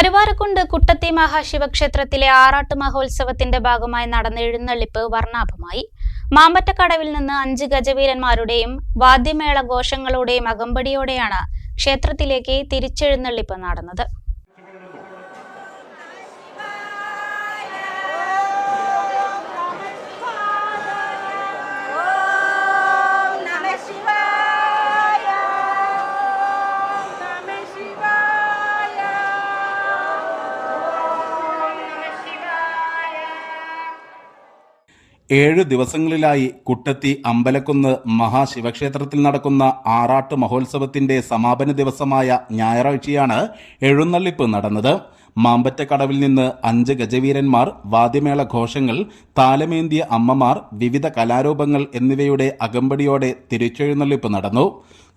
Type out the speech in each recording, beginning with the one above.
കരുവാരക്കുണ്ട് കുട്ടത്തി മഹാശിവക്ഷേത്രത്തിലെ ആറാട്ട് മഹോത്സവത്തിന്റെ ഭാഗമായി നടന്ന എഴുന്നള്ളിപ്പ് വർണാഭമായി. മാമ്പറ്റക്കടവിൽ നിന്ന് അഞ്ച് ഗജവീരന്മാരുടെയും വാദ്യമേള ഘോഷങ്ങളുടെയും അകമ്പടിയോടെയാണ് ക്ഷേത്രത്തിലേക്ക് തിരിച്ചെഴുന്നള്ളിപ്പ് നടന്നത്. ഏഴ് ദിവസങ്ങളിലായി കുട്ടത്തി അമ്പലക്കുന്ന് മഹാശിവക്ഷേത്രത്തിൽ നടക്കുന്ന ആറാട്ട് മഹോത്സവത്തിന്റെ സമാപന ദിവസമായ ഞായറാഴ്ചയാണ് എഴുന്നള്ളിപ്പ് നടന്നത്. മാമ്പറ്റക്കടവിൽ നിന്ന് അഞ്ച് ഗജവീരന്മാർ വാദ്യമേള ഘോഷങ്ങൾ താലമേന്തിയ അമ്മമാർ വിവിധ കലാരൂപങ്ങൾ എന്നിവയുടെ അകമ്പടിയോടെ തിരിച്ചെഴുന്നള്ളിപ്പ് നടന്നു.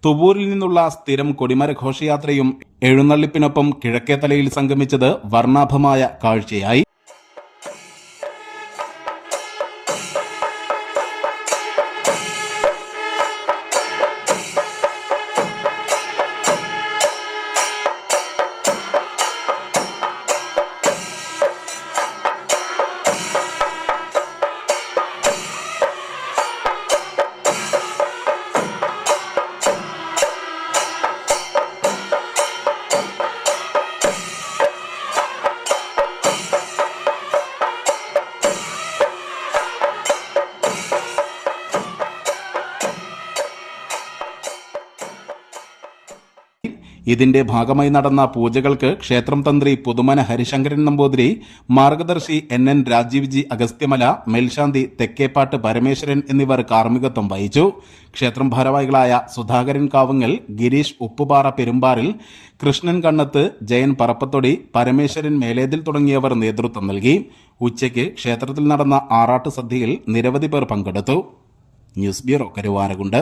തുവൂരിൽ നിന്നുള്ള സ്ഥിരം കൊടിമര ഘോഷയാത്രയും എഴുന്നള്ളിപ്പിനൊപ്പം കിഴക്കേത്തലയിൽ സംഗമിച്ചത് വർണാഭമായ കാഴ്ചയായി. ഇതിന്റെ ഭാഗമായി നടന്ന പൂജകൾക്ക് ക്ഷേത്രം തന്ത്രി പുതുമന ഹരിശങ്കരൻ നമ്പൂതിരി മാർഗദർശി എൻ എൻ രാജീവ് ജി അഗസ്ത്യമല മേൽശാന്തി തെക്കേപ്പാട്ട് പരമേശ്വരൻ എന്നിവർ കാർമ്മികത്വം വഹിച്ചു. ക്ഷേത്രം ഭാരവാഹികളായ സുധാകരൻ കാവുങ്ങൽ ഗിരീഷ് ഉപ്പുപാറ പെരുമ്പാറിൽ കൃഷ്ണൻ കണ്ണത്ത് ജയൻ പറപ്പത്തൊടി പരമേശ്വരൻ മേലേതിൽ തുടങ്ങിയവർ നേതൃത്വം നൽകി. ഉച്ചയ്ക്ക് ക്ഷേത്രത്തിൽ നടന്ന ആറാട്ട് സദ്യയിൽ നിരവധി പേർ പങ്കെടുത്തു. News bureau Karuvarakundu.